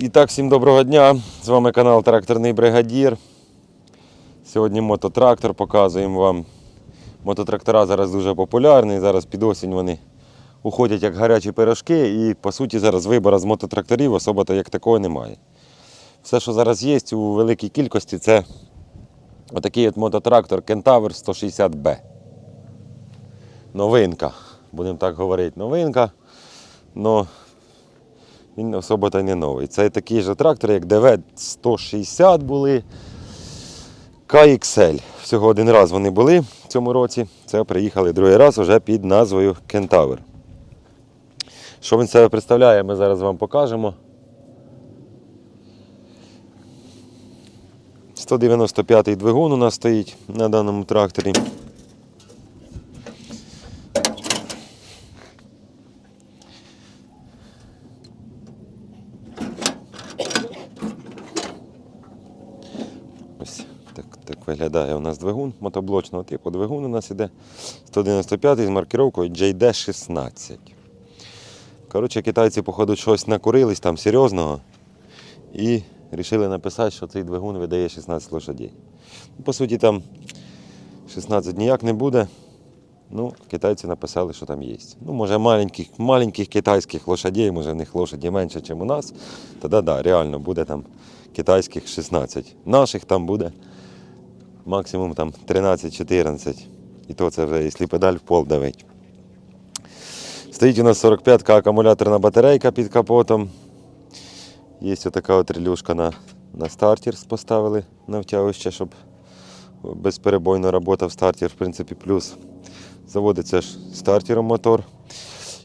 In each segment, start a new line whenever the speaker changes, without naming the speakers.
І так, всім доброго дня. З вами канал Тракторний Бригадір. Сьогодні мототрактор показуємо вам. Мототрактора зараз дуже популярні. Зараз під осінь вони уходять як гарячі пирожки. І по суті зараз вибору з мототракторів особо то як такого немає. Все, що зараз є у великій кількості, це отакий от мототрактор Kentaur 160B. Новинка. Будемо так говорити, новинка. Но він особо та й не новий. Це такий же трактор, як ДВ-160 були. KXL. Всього один раз вони були в цьому році. Це приїхали другий раз вже під назвою Kentaur. Що він себе представляє, ми зараз вам покажемо. 195-й двигун у нас стоїть на даному тракторі. Ось так, так виглядає у нас двигун мотоблочного типу. Двигун у нас іде 195 з маркировкою JD16. Коротше, китайці, походу, щось накурились там серйозного і вирішили написати, що цей двигун видає 16 лошадей. Ну, По суті, там 16 ніяк не буде. Ну, китайці написали, що там є. Ну, може, маленьких, маленьких китайських лошадей, може, в них лошаді менше, ніж у нас. Тоді да, реально буде там китайських 16. Наших там буде максимум там 13-14. І то це вже, якщо педаль в пол давить. Стоїть у нас 45-ка акумуляторна батарейка під капотом. Є така от релюшка на, на стартер поставили на втягуще, щоб безперебойно працював стартер, в принципі, плюс. Заводиться ж стартером мотор.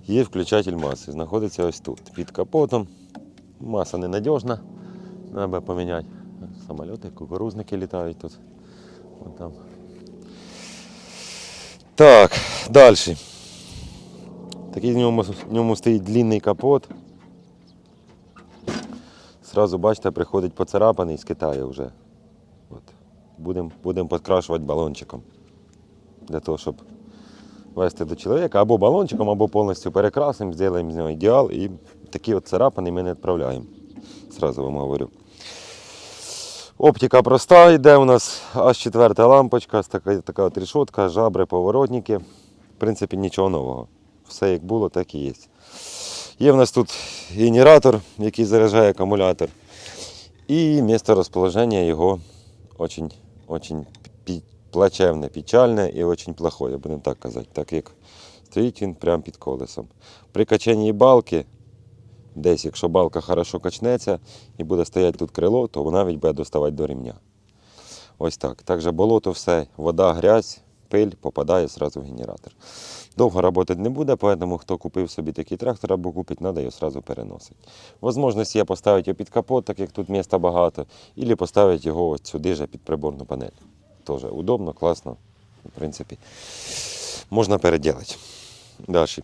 Є включатель маси. Знаходиться ось тут, під капотом. Маса ненадіжна. Треба поміняти. Самольоти, кукурузники літають тут. Там. Так, далі. Такий в ньому, в ньому стоїть длинний капот. Сразу бачите, приходить поцарапаний з Китаю вже. Будемо будем підкрашувати балончиком. Для того, щоб вести до чоловіка або балончиком, або повністю перекрасимо, зробимо з нього ідеал і такі от царапини ми не відправляємо. Сразу вам говорю. Оптика проста йде у нас аж четверта лампочка, така, така от рішотка, жабри, поворотники. В принципі, нічого нового. Все як було, так і є. Є в нас тут генератор, який заряджає акумулятор. І місце розположення його очень, плачевне, печальне і очень плохое, будемо так казати, так як стоїть він прямо під колесом. При качанні балки, десь, якщо балка хорошо качнеться і буде стояти тут крило, то вона навіть буде доставати до рівня. Ось так. Також болото все, вода, грязь, пиль попадає одразу в генератор. Довго працювати не буде, тому хто купив собі такий трактор або купить, треба його одразу переносити. Можливість є поставити його під капот, так як тут міста багато, або поставити його от сюди же під приборну панель. Теж удобно, класно, в принципі. Можна переділити. Далі.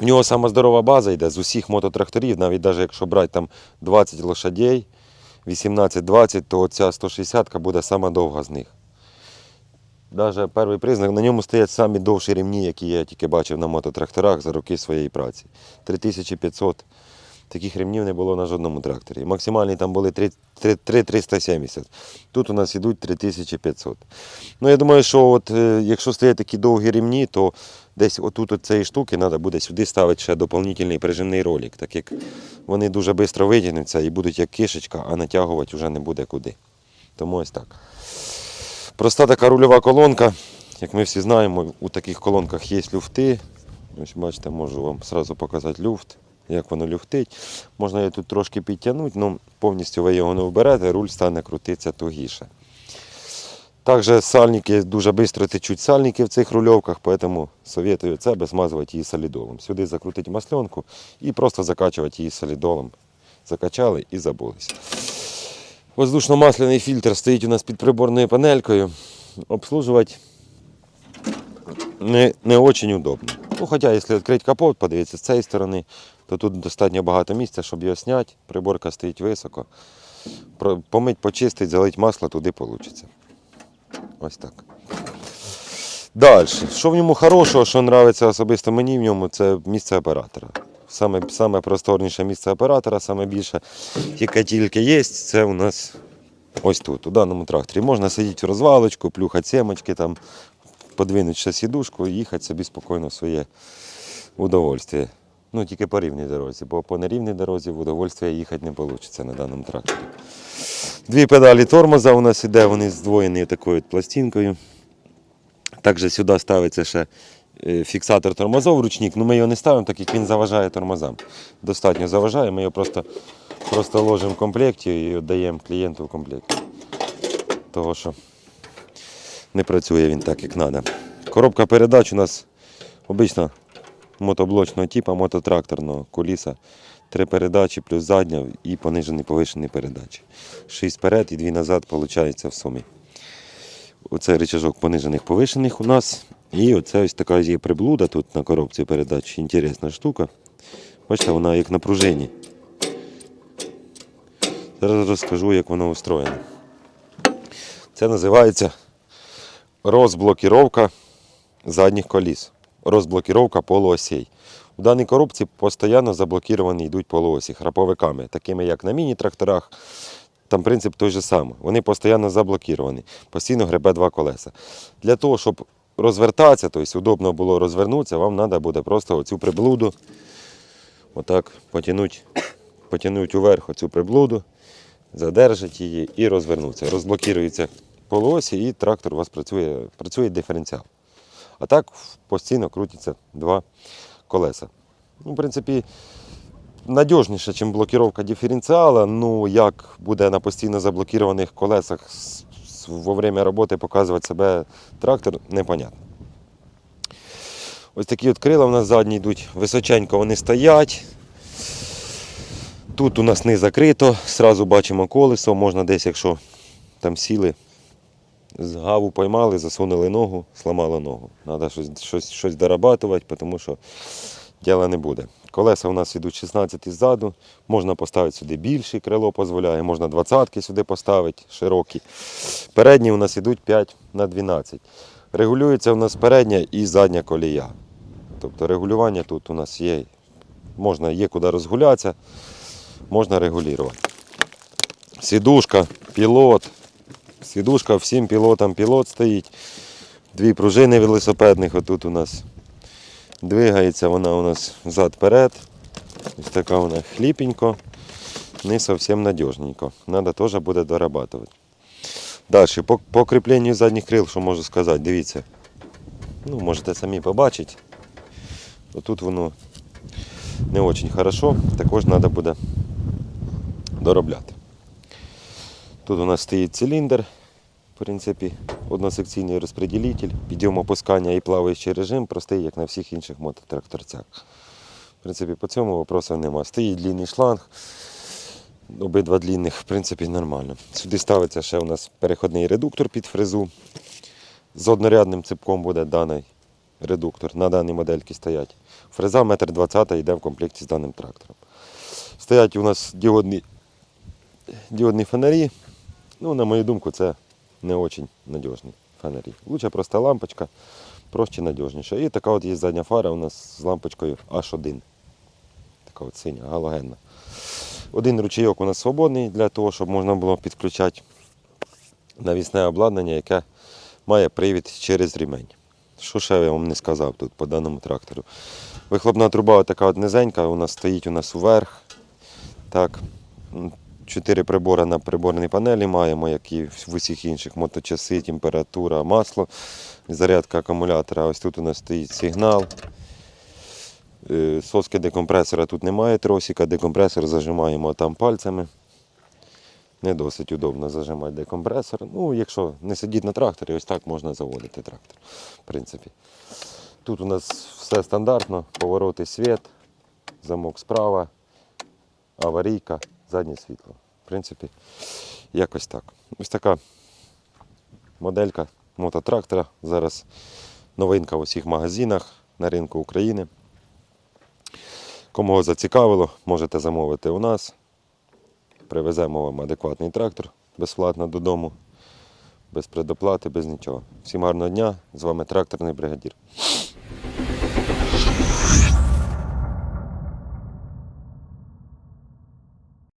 У нього сама здорова база йде з усіх мототракторів, навіть навіть якщо брати там 20 лошадей, 18-20, то ця 160-ка буде сама довга з них. Навіть перший признак, на ньому стоять самі довші рівні, які я тільки бачив на мототракторах за роки своєї праці. 3500. Таких ремнів не було на жодному тракторі. Максимальні там були 3 3 370. Тут у нас йдуть 3500. Ну, я думаю, що от, е, якщо стоять такі довгі ремні, то десь отут от цієї штуки треба буде сюди ставити ще доповнительний прижимний ролик, так як вони дуже швидко витягнуться і будуть як кишечка, а натягувати вже не буде куди. Тому ось так. Проста така рульова колонка. Як ми всі знаємо, у таких колонках є люфти. Ось бачите, можу вам одразу показати люфт, як воно люфтить. Можна її тут трошки підтягнути, але повністю ви його не вберете, руль стане крутитися тугіше. Також сальники дуже швидко течуть сальники в цих рульовках, тому советую це без змазувати її солідолом. Сюди закрутити масленку і просто закачувати її солідолом. Закачали і забулися. Воздушно-масляний фільтр стоїть у нас під приборною панелькою. Обслужувати не, не очень удобно. Ну, хоча, якщо відкрити капот, подивитися з цієї сторони, то тут достатньо багато місця, щоб його зняти. Приборка стоїть високо. Помить, почистить, залить масло, туди вийде. Ось так. Далі. Що в ньому хорошого, що подобається особисто мені в ньому, це місце оператора. Саме, саме просторніше місце оператора, саме більше, яке тільки є, це у нас ось тут, у даному тракторі. Можна сидіти в розвалочку, плюхати семочки, там, подвинути ще сідушку і їхати собі спокійно в своє удовольствие. Ну, тільки по рівній дорозі, бо по нерівній дорозі в удовольствие їхати не вийде на даному тракторі. Дві педалі тормоза у нас іде, вони здвоєні такою пластинкою. Також сюди ставиться ще е, фіксатор тормозов, ручник. Ну, ми його не ставимо, так як він заважає тормозам. Достатньо заважає, ми його просто, просто ложимо в комплекті і віддаємо клієнту в комплекті. Того, що не працює він так, як треба. Коробка передач у нас обично мотоблочного типу, мототракторного коліса. Три передачі плюс задня і понижений повишений передачі. Шість вперед і дві назад виходить в сумі. Оце рычажок понижених повишених у нас. І оце ось така є приблуда тут на коробці передач. Інтересна штука. Бачите, вона як на пружині. Зараз розкажу, як воно устроєно. Це називається розблокіровка задніх коліс. Розблокіровка полуосей. У даній коробці постійно заблоковані йдуть полуосі храповиками, такими як на міні-тракторах. Там принцип той же самий. Вони постійно заблоковані, постійно гребе два колеса. Для того, щоб розвертатися, тобто удобно було розвернутися, вам треба буде просто оцю приблуду отак потягнути, потягнути вверх оцю приблуду, задержати її і розвернутися. Розблокується полуосі і трактор у вас працює, працює диференціал. А так постійно крутяться два колеса. Ну, в принципі, надіжніше, ніж блокировка диференціала. Ну, як буде на постійно заблокованих колесах во время роботи показувати себе трактор, непонятно. Ось такі от крила у нас задні йдуть, височенько вони стоять. Тут у нас не закрито, зразу бачимо колесо, можна десь, якщо там сіли, з гаву поймали, засунули ногу, сламали ногу. Треба щось, щось, щось дорабатувати, тому що діла не буде. Колеса у нас йдуть 16 ззаду, можна поставити сюди більше, крило дозволяє, можна 20 сюди поставити, широкі. Передні у нас йдуть 5 на 12. Регулюється у нас передня і задня колія. Тобто регулювання тут у нас є, можна є куди розгулятися, можна регулювати. Сідушка, пілот. Сідушка всім пілотам пілот стоїть. Дві пружини велосипедних отут у нас. Двигається вона у нас взад-вперед. Ось така вона хліпенько, не зовсім надіжненько. Треба теж буде дорабатувати. Далі, по, по кріпленню задніх крил, що можу сказати, дивіться. Ну, можете самі побачити. Отут воно не дуже хорошо, також треба буде доробляти. Тут у нас стоїть циліндр, в принципі, односекційний розподілитель, підйом опускання і плаваючий режим, простий, як на всіх інших мототракторцях. В принципі, по цьому вопросу нема. Стоїть длинний шланг, обидва длинних, в принципі, нормально. Сюди ставиться ще у нас переходний редуктор під фрезу. З однорядним ципком буде даний редуктор. На даній модельці стоять. Фреза 1,20 м йде в комплекті з даним трактором. Стоять у нас діодні, діодні фонарі. Ну, на мою думку, це не дуже надіжні фонарі. Лучше просто лампочка, проще надіжніше. І така от є задня фара у нас з лампочкою H1. Така от синя, галогенна. Один ручейок у нас свободний для того, щоб можна було підключати навісне обладнання, яке має привід через ремень. Що ще я вам не сказав тут по даному трактору? Вихлопна труба така от низенька, нас стоїть у нас вверх. Так. Чотири прибори на приборній панелі маємо, як і в усіх інших моточаси, температура, масло, зарядка акумулятора. Ось тут у нас стоїть сигнал. Е, Соски декомпресора тут немає тросика, декомпресор зажимаємо там пальцями. Не досить удобно зажимати декомпресор. Ну, якщо не сидіти на тракторі, ось так можна заводити трактор. В принципі. Тут у нас все стандартно, повороти світ, замок справа, аварійка, заднє світло. В принципі, якось так. Ось така моделька мототрактора. Зараз новинка в усіх магазинах на ринку України. Кому зацікавило, можете замовити у нас. Привеземо вам адекватний трактор безплатно додому, без предоплати, без нічого. Всім гарного дня. З вами тракторний бригадір.